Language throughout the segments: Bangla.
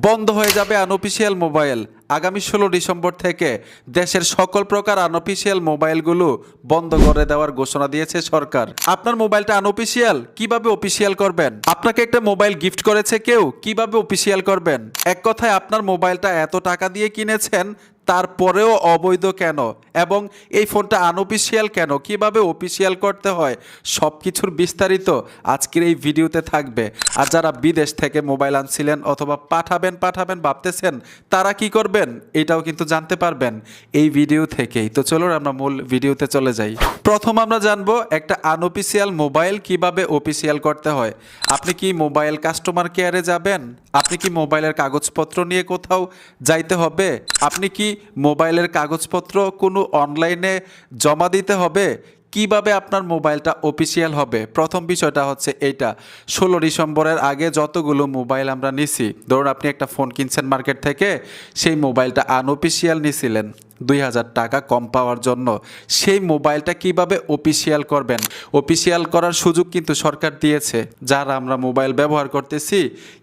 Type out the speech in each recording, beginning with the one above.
বন্ধ হয়ে যাবে আনঅফিসিয়াল মোবাইল আগামী ষোলো ডিসেম্বর থেকে দেশের সকল প্রকার আনঅফিসিয়াল মোবাইলগুলো বন্ধ করে দেওয়ার ঘোষণা দিয়েছে সরকার। আপনার মোবাইলটা আনঅফিসিয়াল, কীভাবে অফিসিয়াল করবেন? আপনাকে একটা মোবাইল গিফট করেছে কেউ, কীভাবে অফিসিয়াল করবেন? এক কথায়, আপনার মোবাইলটা এত টাকা দিয়ে কিনেছেন, তারপরেও অবৈধ কেন? এবং এই ফোনটা আনঅফিসিয়াল কেন? কীভাবে অফিসিয়াল করতে হয়? সব কিছুর বিস্তারিত আজকের এই ভিডিওতে থাকবে। আর যারা বিদেশ থেকে মোবাইল আনছিলেন অথবা পাঠাবেন পাঠাবেন, ভাবতেছেন, তারা কি করবেন এটাও কিন্তু জানতে পারবেন এই ভিডিও থেকেই। তো চলুন আমরা মূল ভিডিওতে চলে যাই। প্রথম আমরা জানব একটা আনঅফিসিয়াল মোবাইল কীভাবে অফিসিয়াল করতে হয়। আপনি কি মোবাইল কাস্টমার কেয়ারে যাবেন? আপনি কি মোবাইলের কাগজপত্র নিয়ে কোথাও যাইতে হবে? আপনি কি মোবাইলের কাগজপত্র কোনো অনলাইনে জমা দিতে হবে? কীভাবে আপনার মোবাইলটা অফিসিয়াল হবে? প্রথম বিষয়টা হচ্ছে এইটা। ষোলো ডিসেম্বরের আগে যতগুলো মোবাইল আমরা নিছি, ধরুন আপনি একটা ফোন কিনছেন মার্কেট থেকে, সেই মোবাইলটা আনঅফিসিয়াল নিছিলেন। দুই হাজার টাকা কম পাওয়ার জন্য। সেই মোবাইলটা কীভাবে অফিসিয়াল করবেন? অফিসিয়াল করার সুযোগ কিন্তু সরকার দিয়েছে। যারা আমরা মোবাইল ব্যবহার করতেছি,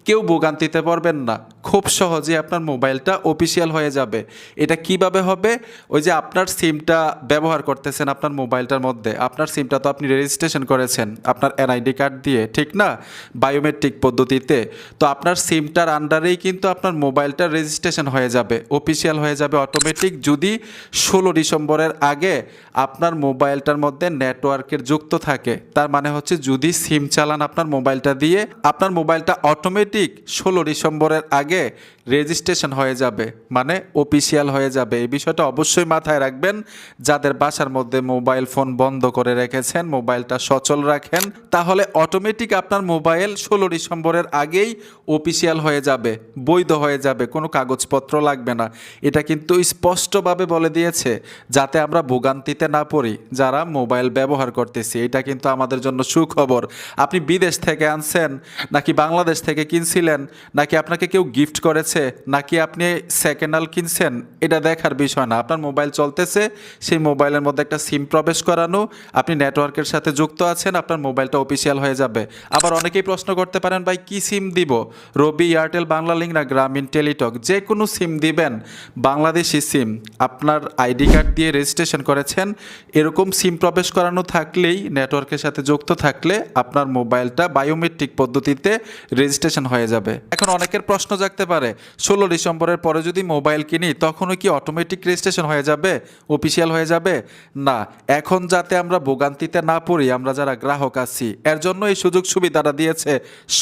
কেউ ভোগান্তিতে পারবেন না। খুব সহজে আপনার মোবাইলটা অফিসিয়াল হয়ে যাবে। এটা কীভাবে হবে? ওই যে আপনার সিমটা ব্যবহার করতেছেন আপনার মোবাইলটার মধ্যে। আপনার সিমটা তো আপনি রেজিস্ট্রেশন করেছেন, আপনার এনআইডি কার্ড দিয়ে, ঠিক না? বায়োমেট্রিক পদ্ধতিতে। তো আপনার সিমটার আন্ডারেই কিন্তু আপনার মোবাইলটা রেজিস্ট্রেশন হয়ে যাবে অফিসিয়াল হয়ে যাবে অটোমেটিক যদি ষোলো ডিসেম্বরের আগে আপনার মোবাইলটার মধ্যে নেটওয়ার্কের যুক্ত থাকে। তার মানে হচ্ছে যদি সিম চালান আপনার মোবাইলটা দিয়ে, আপনার মোবাইলটা অটোমেটিক ষোলো ডিসেম্বরের আগে রেজিস্ট্রেশন হয়ে যাবে মানে অফিসিয়াল হয়ে যাবে। এই বিষয়টা অবশ্যই মাথায় রাখবেন। যাদের বাসার মধ্যে মোবাইল ফোন বন্ধ করে রেখেছেন, মোবাইলটা সচল রাখেন, তাহলে অটোমেটিক আপনার মোবাইল ষোলো ডিসেম্বরের আগেই অফিসিয়াল হয়ে যাবে, বৈধ হয়ে যাবে, কোনো কাগজপত্র লাগবে না। এটা কিন্তু স্পষ্টভাবে বলে দিয়েছে? যাতে আমরা ভোগান্তিতে না পড়ি, যারা মোবাইল ব্যবহার করতেছি। এটা কিন্তু আমাদের জন্য সুখবর। আপনি বিদেশ থেকে আনছেন, নাকি বাংলাদেশ থেকে কিনছিলেন, নাকি আপনাকে কেউ গিফট করেছে, নাকি আপনি সেকেন্ড হ্যান্ড কিনছেন, এটা দেখার বিষয় না। আপনার মোবাইল চলতেছে, সেই মোবাইলের মধ্যে একটা সিম প্রবেশ করানো। আপনি নেটওয়ার্কের সাথে যুক্ত আছেন, আপনার মোবাইলটা অফিসিয়াল হয়ে যাবে। আবার অনেকেই প্রশ্ন করতে পারেন, ভাই, কি সিম দিব? রবি এয়ারটেল বাংলা লিঙ্ক না গ্রামীণ টেলিটক? যে কোনো সিম দিবেন। বাংলাদেশি সিম আপনার আইডি কার্ড দিয়ে রেজিস্ট্রেশন করেছেন, এরকম সিম প্রবেশ করানো থাকলেই নেটওয়ার্কের সাথে যুক্ত থাকলে আপনার মোবাইলটা বায়োমেট্রিক পদ্ধতিতে রেজিস্ট্রেশন হয়ে যাবে। এখন অনেকের প্রশ্ন জাগতে পারে, ষোলো ডিসেম্বরের পরে যদি মোবাইল কিনি, তখনও কি অটোমেটিক রেজিস্ট্রেশন হয়ে যাবে অফিসিয়াল হয়ে যাবে? না, এখন যাতে আমরা ভোগান্তিতে না পড়ি, আমরা যারা গ্রাহক আছি, এর জন্য এই সুযোগ সুবিধাটা দিয়েছে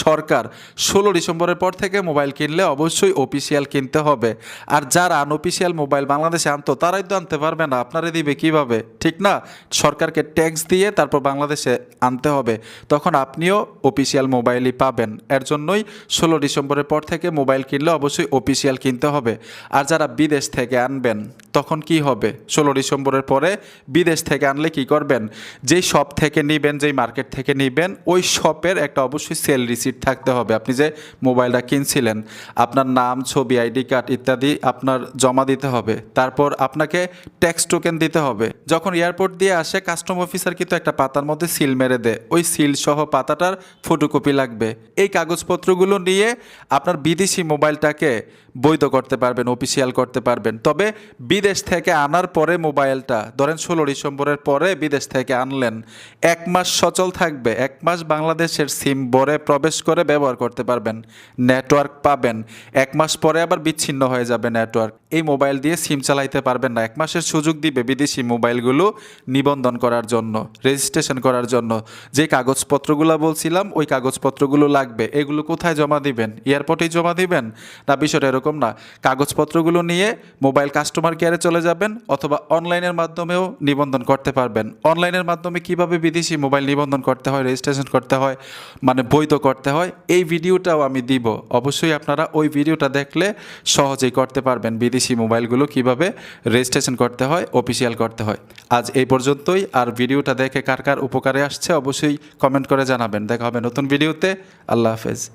সরকার। ষোলো ডিসেম্বরের পর থেকে মোবাইল কিনলে অবশ্যই অফিসিয়াল কিনতে হবে। আর যারা আনঅফিসিয়াল মোবাইল বাংলাদেশে আনতো তারাই তো আনতে পারবে না। আপনারা দিবে কীভাবে? ঠিক না? সরকারকে ট্যাক্স দিয়ে তারপর বাংলাদেশে আনতে হবে। তখন আপনিও অফিসিয়াল মোবাইলই পাবেন। এর জন্যই ষোলো ডিসেম্বরের পর থেকে মোবাইল কিনলে অবশ্যই অফিসিয়াল কিনতে হবে। আর যারা বিদেশ থেকে আনবেন, তখন কি হবে? ষোলো ডিসেম্বরের পরে বিদেশ থেকে আনলে কি করবেন? যেই শপ থেকে নিবেন, যেই মার্কেট থেকে নিবেন, ওই শপের একটা অবশ্যই সেল রিসিট থাকতে হবে। আপনি যে মোবাইলটা কিনছিলেন, আপনার নাম, ছবি আইডি কার্ড ইত্যাদি আপনার জমা দিতে হবে। তারপর আপনাকে ট্যাক্স টোকেন দিতে হবে। যখন এয়ারপোর্ট দিয়ে আসে কাস্টম অফিসার কিন্তু একটা পাতার মধ্যে সিল মেরে দেয়। ওই সিল সহ পাতাটার ফটোকপি লাগবে। এই কাগজপত্রগুলো নিয়ে আপনার বিদেশি মোবাইলটাকে বৈধ করতে পারবেন অফিসিয়াল করতে পারবেন। তবে বিদেশ থেকে আনার পরে মোবাইলটা, ধরেন ষোলো ডিসেম্বরের পরে বিদেশ থেকে আনলেন, এক মাস সচল থাকবে। এক মাস বাংলাদেশের সিম বরে প্রবেশ করে ব্যবহার করতে পারবেন নেটওয়ার্ক পাবেন। এক মাস পরে আবার বিচ্ছিন্ন হয়ে যাবে নেটওয়ার্ক এই মোবাইল দিয়ে সিম চালাইতে পারবেন না। এক মাসের সুযোগ দিবে বিদেশি মোবাইলগুলো নিবন্ধন করার জন্য রেজিস্ট্রেশন করার জন্য। যে কাগজপত্রগুলো বলছিলাম, ওই কাগজপত্রগুলো লাগবে। এগুলো কোথায় জমা দিবেন? এয়ারপোর্টেই জমা দিবেন? না, বিষয়টা এরকম না। কাগজপত্রগুলো নিয়ে মোবাইল কাস্টমার কেয়ারে চলে যাবেন অথবা অনলাইনের মাধ্যমেও নিবন্ধন করতে পারবেন। অনলাইনের মাধ্যমে কীভাবে বিদেশি মোবাইল নিবন্ধন করতে হয় রেজিস্ট্রেশন করতে হয় মানে বৈধ করতে হয়, এই ভিডিওটাও আমি দিব। অবশ্যই আপনারা ওই ভিডিওটা দেখলে সহজেই করতে পারবেন বিদেশি মোবাইলগুলো কীভাবে রেজিস্ট্রেশন করতে হয় অফিসিয়াল করতে হয়। আজ এই পর্যন্তই। আর ভিডিওটা দেখে কার কার উপকারে আসছে অবশ্যই কমেন্ট করে জানাবেন। দেখা হবে নতুন ভিডিওতে। আল্লাহ হাফেজ।